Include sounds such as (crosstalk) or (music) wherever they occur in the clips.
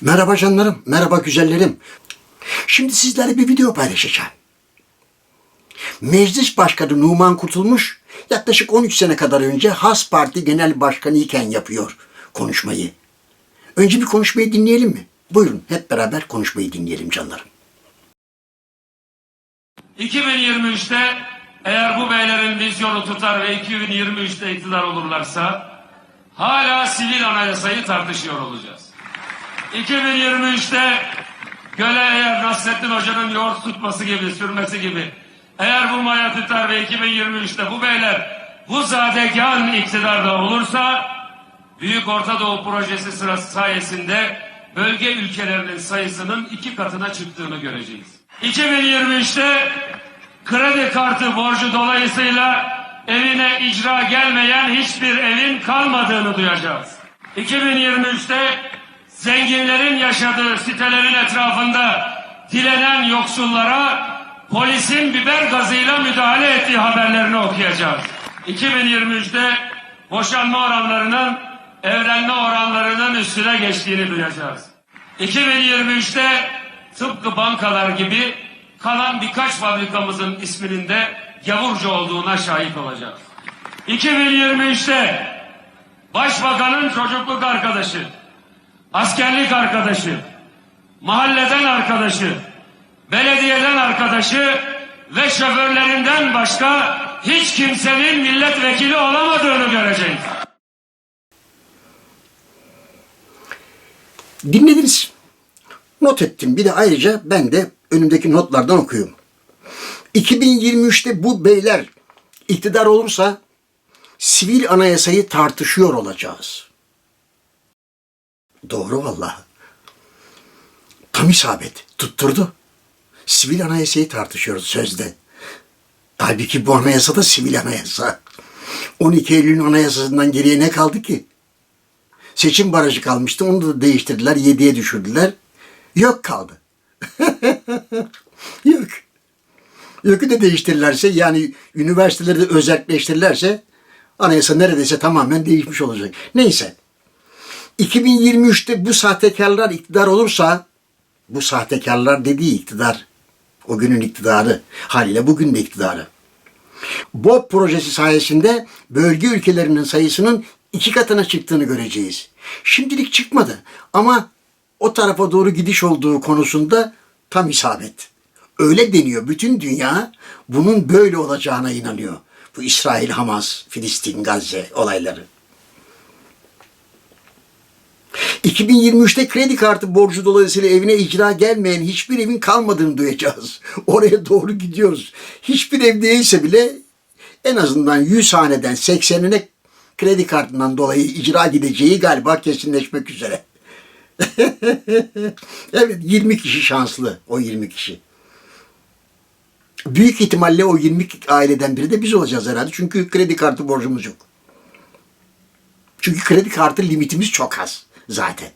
Merhaba canlarım, merhaba güzellerim. Şimdi sizlerle bir video paylaşacağım. Meclis Başkanı Numan Kurtulmuş yaklaşık 13 sene kadar önce Has Parti Genel Başkanı iken yapıyor konuşmayı. Önce bir konuşmayı dinleyelim mi? Buyurun hep beraber konuşmayı dinleyelim canlarım. 2023'te eğer bu beylerin vizyonu tutar ve 2023'te iktidar olurlarsa hala sivil anayasayı tartışıyor olacağız. 2023'te göle eğer Nasrettin Hoca'nın yoğurt tutması gibi, sürmesi gibi eğer bu maya tutar ve 2023'te bu beyler bu zadegan iktidarda olursa Büyük Orta Doğu Projesi sırası sayesinde bölge ülkelerinin sayısının iki katına çıktığını göreceğiz. 2023'te kredi kartı borcu dolayısıyla evine icra gelmeyen hiçbir evin kalmadığını duyacağız. 2023'te zenginlerin yaşadığı sitelerin etrafında dilenen yoksullara polisin biber gazıyla müdahale ettiği haberlerini okuyacağız. 2023'te boşanma oranlarının evlenme oranlarının üstüne geçtiğini duyacağız. 2023'te tıpkı bankalar gibi kalan birkaç fabrikamızın isminin de gavurca olduğuna şahit olacağız. 2023'te başbakanın çocukluk arkadaşı, askerlik arkadaşı, mahalleden arkadaşı, belediyeden arkadaşı ve şoförlerinden başka hiç kimsenin milletvekili olamadığını göreceğiz. Dinlediniz. Not ettim. Bir de ayrıca ben de önümdeki notlardan okuyayım. 2023'te bu beyler iktidar olursa sivil anayasayı tartışıyor olacağız. Doğru vallahi. Tam isabet. Tutturdu. Sivil anayasayı tartışıyoruz sözde. Halbuki bu anayasa da sivil anayasa. 12 Eylül'ün anayasasından geriye ne kaldı ki? Seçim barajı kalmıştı. Onu da değiştirdiler. 7'ye düşürdüler. Yok kaldı. (laughs) Yok. Yok'u da değiştirirlerse yani üniversiteleri de özelleştirirlerse anayasa neredeyse tamamen değişmiş olacak. Neyse. 2023'te bu sahtekarlar iktidar olursa bu sahtekarlar dediği iktidar o günün iktidarı haliyle bugün de iktidarı. BOP projesi sayesinde bölge ülkelerinin sayısının iki katına çıktığını göreceğiz. Şimdilik çıkmadı ama o tarafa doğru gidiş olduğu konusunda tam isabet. Öyle deniyor. Bütün dünya bunun böyle olacağına inanıyor. Bu İsrail, Hamas, Filistin, Gazze olayları. 2023'te kredi kartı borcu dolayısıyla evine icra gelmeyen hiçbir evin kalmadığını duyacağız. (laughs) Oraya doğru gidiyoruz. Hiçbir ev değilse bile en azından 100 haneden 80'ine kredi kartından dolayı icra gideceği galiba kesinleşmek üzere. (laughs) evet 20 kişi şanslı o 20 kişi. Büyük ihtimalle o 20 aileden biri de biz olacağız herhalde. Çünkü kredi kartı borcumuz yok. Çünkü kredi kartı limitimiz çok az zaten.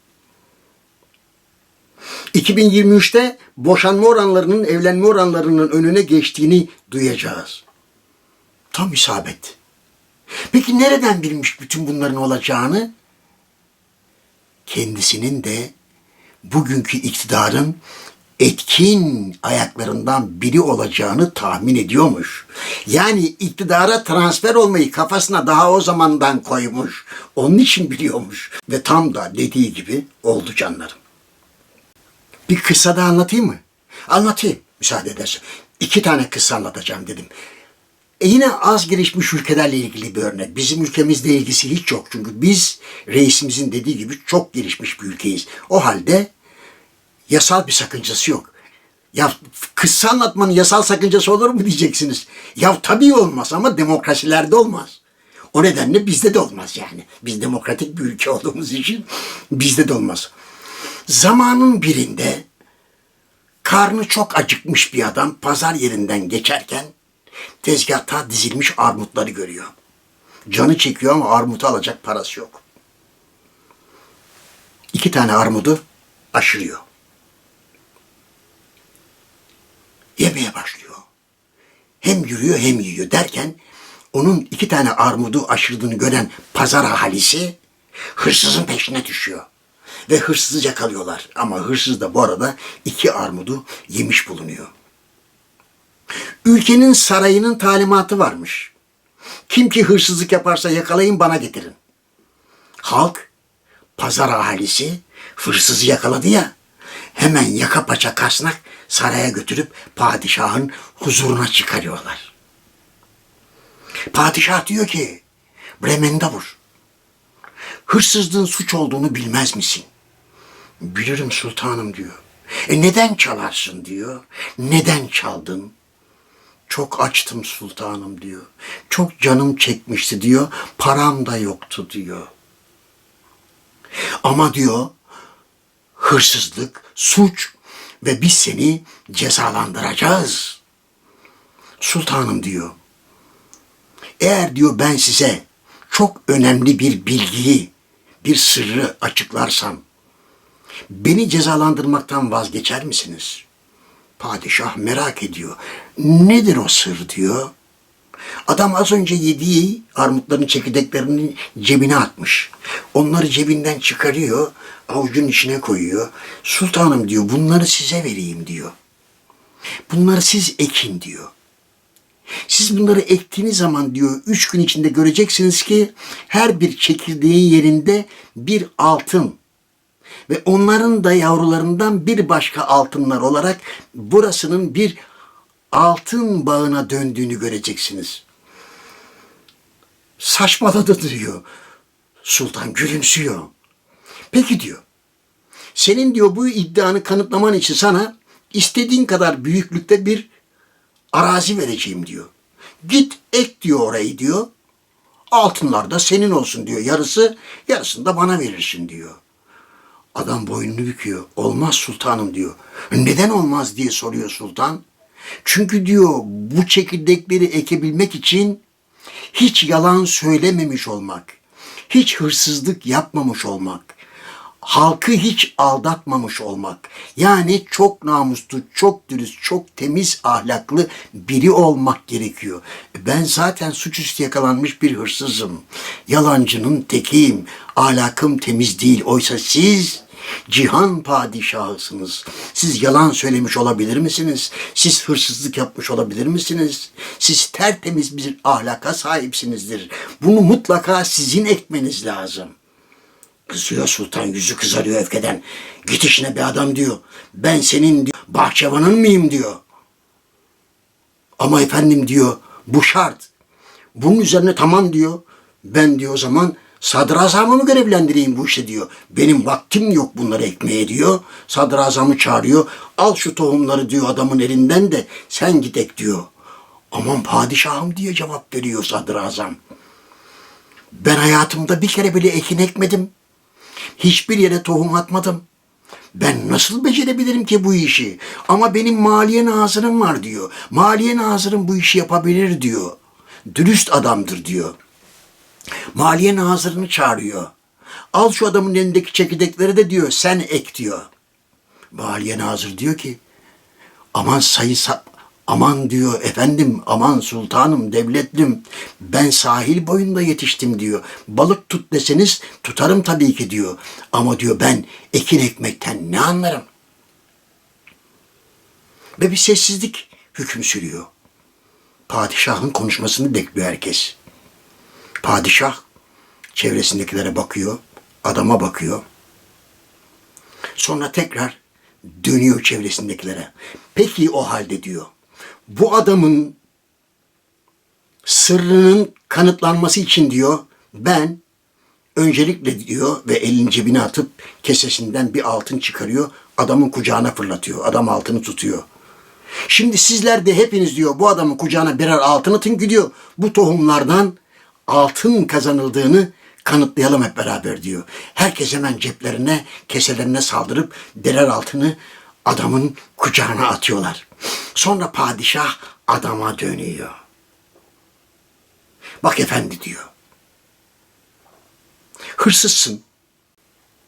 2023'te boşanma oranlarının evlenme oranlarının önüne geçtiğini duyacağız. Tam isabet. Peki nereden bilmiş bütün bunların olacağını? Kendisinin de bugünkü iktidarın etkin ayaklarından biri olacağını tahmin ediyormuş. Yani iktidara transfer olmayı kafasına daha o zamandan koymuş. Onun için biliyormuş. Ve tam da dediği gibi oldu canlarım. Bir kıssa da anlatayım mı? Anlatayım müsaade edersen. İki tane kıssa anlatacağım dedim. E yine az gelişmiş ülkelerle ilgili bir örnek. Bizim ülkemizle ilgisi hiç yok. Çünkü biz reisimizin dediği gibi çok gelişmiş bir ülkeyiz. O halde yasal bir sakıncası yok. Ya kıssa anlatmanın yasal sakıncası olur mu diyeceksiniz. Ya tabii olmaz ama demokrasilerde olmaz. O nedenle bizde de olmaz yani. Biz demokratik bir ülke olduğumuz için bizde de olmaz. Zamanın birinde karnı çok acıkmış bir adam pazar yerinden geçerken tezgahta dizilmiş armutları görüyor. Canı çekiyor ama armutu alacak parası yok. İki tane armudu aşırıyor. Yemeye başlıyor. Hem yürüyor hem yiyor derken onun iki tane armudu aşırdığını gören pazar ahalisi hırsızın peşine düşüyor. Ve hırsızı yakalıyorlar. Ama hırsız da bu arada iki armudu yemiş bulunuyor. Ülkenin sarayının talimatı varmış. Kim ki hırsızlık yaparsa yakalayın bana getirin. Halk, pazar ahalisi hırsızı yakaladı ya. Hemen yaka paça kasnak saraya götürüp padişahın huzuruna çıkarıyorlar. Padişah diyor ki, Bremendavur, hırsızlığın suç olduğunu bilmez misin? Bilirim sultanım diyor. E neden çalarsın diyor. Neden çaldın? Çok açtım sultanım diyor. Çok canım çekmişti diyor. Param da yoktu diyor. Ama diyor hırsızlık, suç ve biz seni cezalandıracağız. Sultanım diyor. Eğer diyor ben size çok önemli bir bilgiyi, bir sırrı açıklarsam beni cezalandırmaktan vazgeçer misiniz? Padişah merak ediyor. Nedir o sır diyor. Adam az önce yediği armutların çekirdeklerini cebine atmış. Onları cebinden çıkarıyor, avucun içine koyuyor. Sultanım diyor bunları size vereyim diyor. Bunları siz ekin diyor. Siz bunları ektiğiniz zaman diyor üç gün içinde göreceksiniz ki her bir çekirdeğin yerinde bir altın ve onların da yavrularından bir başka altınlar olarak burasının bir altın bağına döndüğünü göreceksiniz. Saçmaladı diyor. Sultan gülümsüyor. Peki diyor. Senin diyor bu iddianı kanıtlaman için sana istediğin kadar büyüklükte bir arazi vereceğim diyor. Git ek diyor orayı diyor. Altınlar da senin olsun diyor. Yarısı yarısını da bana verirsin diyor. Adam boynunu büküyor. Olmaz sultanım diyor. Neden olmaz diye soruyor sultan. Çünkü diyor bu çekirdekleri ekebilmek için hiç yalan söylememiş olmak, hiç hırsızlık yapmamış olmak, halkı hiç aldatmamış olmak, yani çok namuslu, çok dürüst, çok temiz ahlaklı biri olmak gerekiyor. Ben zaten suçüstü yakalanmış bir hırsızım. Yalancının tekiyim. Ahlakım temiz değil. Oysa siz cihan padişahısınız. Siz yalan söylemiş olabilir misiniz? Siz hırsızlık yapmış olabilir misiniz? Siz tertemiz bir ahlaka sahipsinizdir. Bunu mutlaka sizin ekmeniz lazım. Kızıyor sultan yüzü kızarıyor öfkeden. Git işine bir adam diyor. Ben senin diyor, bahçıvanın mıyım diyor. Ama efendim diyor bu şart. Bunun üzerine tamam diyor. Ben diyor o zaman sadrazamımı görevlendireyim bu işe diyor. Benim vaktim yok bunları ekmeye diyor. Sadrazamı çağırıyor. Al şu tohumları diyor adamın elinden de sen git ek diyor. Aman padişahım diye cevap veriyor sadrazam. Ben hayatımda bir kere bile ekin ekmedim. Hiçbir yere tohum atmadım. Ben nasıl becerebilirim ki bu işi? Ama benim maliye nazırım var diyor. Maliye nazırım bu işi yapabilir diyor. Dürüst adamdır diyor. Maliye nazırını çağırıyor. Al şu adamın elindeki çekirdekleri de diyor sen ek diyor. Maliye nazır diyor ki aman sayı sa- aman diyor efendim aman sultanım devletlim ben sahil boyunda yetiştim diyor. Balık tut deseniz tutarım tabii ki diyor. Ama diyor ben ekin ekmekten ne anlarım? Ve bir sessizlik hüküm sürüyor. Padişahın konuşmasını bekliyor herkes. Padişah çevresindekilere bakıyor, adama bakıyor. Sonra tekrar dönüyor çevresindekilere. Peki o halde diyor. Bu adamın sırrının kanıtlanması için diyor ben öncelikle diyor ve elini cebine atıp kesesinden bir altın çıkarıyor. Adamın kucağına fırlatıyor. Adam altını tutuyor. Şimdi sizler de hepiniz diyor bu adamın kucağına birer altın atın gidiyor. Bu tohumlardan altın kazanıldığını kanıtlayalım hep beraber diyor. Herkes hemen ceplerine, keselerine saldırıp birer altını adamın kucağına atıyorlar. Sonra padişah adama dönüyor. Bak efendi diyor. Hırsızsın.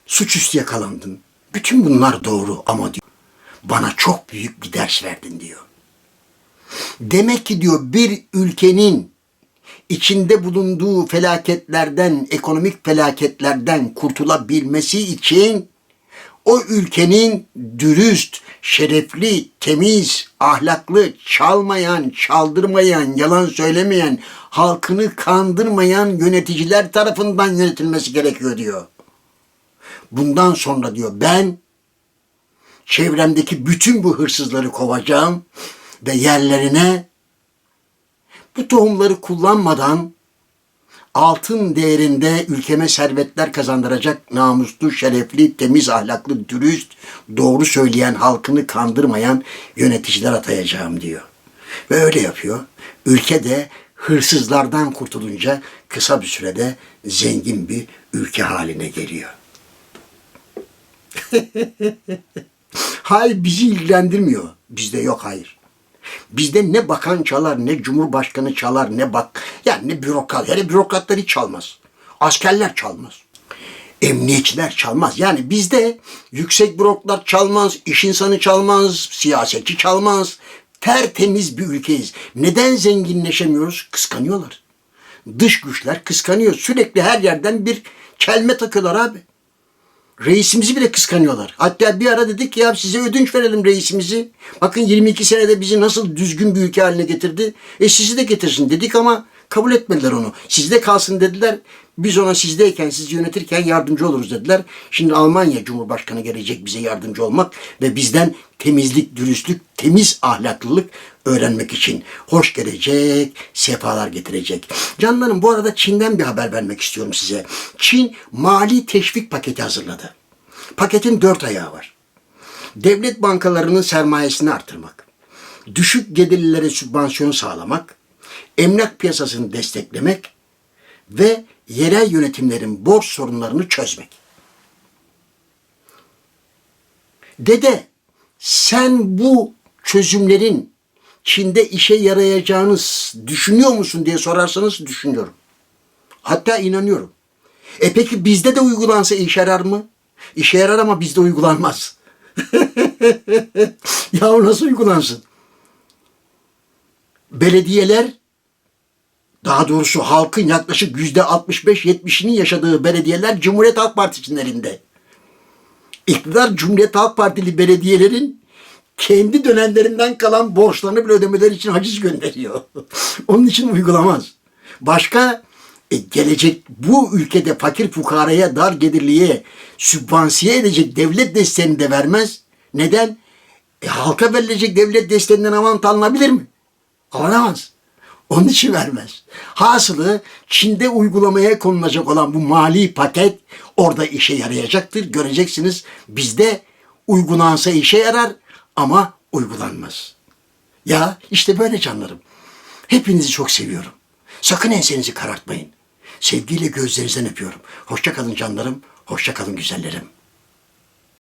Suçüstü yakalandın. Bütün bunlar doğru ama diyor bana çok büyük bir ders verdin diyor. Demek ki diyor bir ülkenin içinde bulunduğu felaketlerden, ekonomik felaketlerden kurtulabilmesi için o ülkenin dürüst, şerefli, temiz, ahlaklı, çalmayan, çaldırmayan, yalan söylemeyen, halkını kandırmayan yöneticiler tarafından yönetilmesi gerekiyor diyor. Bundan sonra diyor ben çevremdeki bütün bu hırsızları kovacağım ve yerlerine bu tohumları kullanmadan altın değerinde ülkeme servetler kazandıracak namuslu, şerefli, temiz ahlaklı, dürüst, doğru söyleyen, halkını kandırmayan yöneticiler atayacağım diyor. Ve öyle yapıyor. Ülke de hırsızlardan kurtulunca kısa bir sürede zengin bir ülke haline geliyor. (laughs) hayır bizi ilgilendirmiyor. Bizde yok hayır. Bizde ne bakan çalar, ne cumhurbaşkanı çalar, ne bak, yani ne bürokrat. Hele bürokratlar hiç çalmaz. Askerler çalmaz. Emniyetçiler çalmaz. Yani bizde yüksek bürokrat çalmaz, iş insanı çalmaz, siyasetçi çalmaz. Tertemiz bir ülkeyiz. Neden zenginleşemiyoruz? Kıskanıyorlar. Dış güçler kıskanıyor. Sürekli her yerden bir kelme takıyorlar abi. Reisimizi bile kıskanıyorlar. Hatta bir ara dedik ya size ödünç verelim reisimizi. Bakın 22 senede bizi nasıl düzgün bir ülke haline getirdi. E sizi de getirsin dedik ama kabul etmediler onu. Sizde kalsın dediler. Biz ona sizdeyken, sizi yönetirken yardımcı oluruz dediler. Şimdi Almanya Cumhurbaşkanı gelecek bize yardımcı olmak ve bizden temizlik, dürüstlük, temiz ahlaklılık öğrenmek için hoş gelecek, sefalar getirecek. Canlarım bu arada Çin'den bir haber vermek istiyorum size. Çin mali teşvik paketi hazırladı. Paketin dört ayağı var. Devlet bankalarının sermayesini artırmak, düşük gelirlilere sübvansiyon sağlamak, emlak piyasasını desteklemek ve yerel yönetimlerin borç sorunlarını çözmek. Dede sen bu çözümlerin Çin'de işe yarayacağını düşünüyor musun diye sorarsanız düşünüyorum. Hatta inanıyorum. E peki bizde de uygulansa işe yarar mı? İşe yarar ama bizde uygulanmaz. (laughs) ya nasıl uygulansın? Belediyeler daha doğrusu halkın yaklaşık yüzde 65-70'inin yaşadığı belediyeler Cumhuriyet Halk Partisi'nin elinde. İktidar Cumhuriyet Halk Partili belediyelerin kendi dönemlerinden kalan borçlarını bile ödemeleri için haciz gönderiyor. (laughs) Onun için uygulamaz. Başka e, gelecek bu ülkede fakir fukaraya, dar gelirliye sübvansiye edecek devlet desteğini de vermez. Neden? E, halka verilecek devlet desteğinden avant alınabilir mi? Alınamaz. Onun için vermez. Hasılı Çin'de uygulamaya konulacak olan bu mali paket orada işe yarayacaktır. Göreceksiniz bizde uygulansa işe yarar ama uygulanmaz. Ya işte böyle canlarım. Hepinizi çok seviyorum. Sakın ensenizi karartmayın. Sevgiyle gözlerinizden öpüyorum. Hoşça kalın canlarım. Hoşça kalın güzellerim.